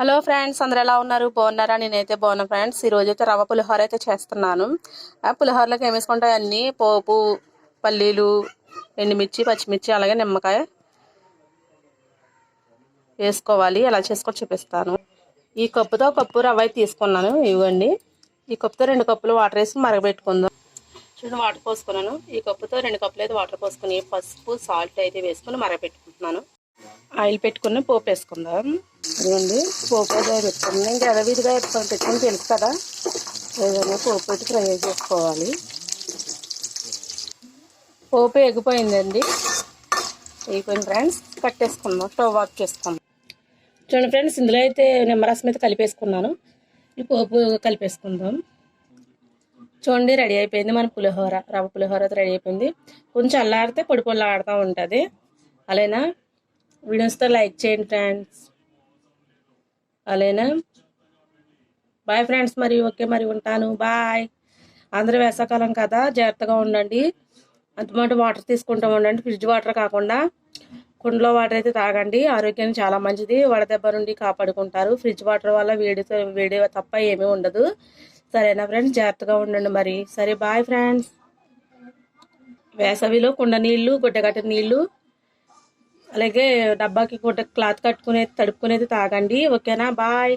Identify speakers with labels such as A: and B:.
A: Hello friends అందరు ఎలా ఉన్నారు? బాగున్నారా? నేనైతే బాగున్నా ఫ్రెండ్స్. ఈ రోజు అయితే రవ్వ పులిహోర అయితే చేస్తున్నాను. ఆ పులిహోరలోకి ఏం వేసుకుంటాయి? అన్నీ పోపు పల్లీలు ఎండుమిర్చి పచ్చిమిర్చి అలాగే నిమ్మకాయ వేసుకోవాలి. ఎలా చేసుకో చూపిస్తాను. ఈ కప్పుతో కప్పు రవ్వ అయితే తీసుకున్నాను. ఇవ్వండి. ఈ కప్పుతో రెండు కప్పులు వాటర్ వేసి మరగబెట్టుకుందాం. చూడండి వాటర్ పోసుకున్నాను. ఈ కప్పుతో రెండు కప్పులు అయితే వాటర్ పోసుకుని పసుపు సాల్ట్ అయితే వేసుకుని మరగబెట్టుకుంటున్నాను. ఆయిల్ పెట్టుకుని పోపు వేసుకుందాం. ఇదిగోండి పోపు అయితే పెట్టుకుని ఇంకా ఎదవిధిగా పెట్టుకుని తెలుసు కదా? ఏదైనా పోపు పెట్టి ఫ్రై చేసుకోవాలి. పోపు ఎగిపోయిందండి ఎగిపోయింది ఫ్రెండ్స్ కట్టేసుకుందాం స్టవ్ ఆఫ్ చేసుకుందాం. చూడండి ఫ్రెండ్స్ ఇందులో అయితే నిమ్మరసం అయితే కలిపేసుకున్నాను. ఈ పోపు కలిపేసుకుందాం. చూడండి రెడీ అయిపోయింది మన పులిహోర. రవ్వ పులిహోర అయితే రెడీ అయిపోయింది. కొంచెం అల్లాడితే పొడి పొడి ఆడుతూ ఉంటుంది. అలానా? వీడియోస్తో లైక్ చేయండి ఫ్రెండ్స్. అలానా? బాయ్ ఫ్రెండ్స్ మరి ఓకే మరి ఉంటాను. బాయ్. అందరూ వేసాకాలం కదా జాగ్రత్తగా ఉండండి. అంతమాట వాటర్ తీసుకుంటూ ఉండండి ఫ్రిడ్జ్ వాటర్ కాకుండా. కుండలో వాటర్ అయితే తాగండి ఆరోగ్యానికి చాలా మంచిది. వడదెబ్బ నుండి కాపాడుకుంటారు. ఫ్రిడ్జ్ వాటర్ వల్ల వేడితో వేడి తప్ప ఏమీ ఉండదు. సరేనా ఫ్రెండ్స్? జాగ్రత్తగా ఉండండి మరి. సరే బాయ్ ఫ్రెండ్స్. వేసవిలో కుండ నీళ్ళు గుడ్డగట్ట నీళ్ళు. అలాగే డబ్బాకి కూడా క్లాత్ కట్టుకునేది తడుపుకునేది తాగండి. ఓకేనా? బాయ్.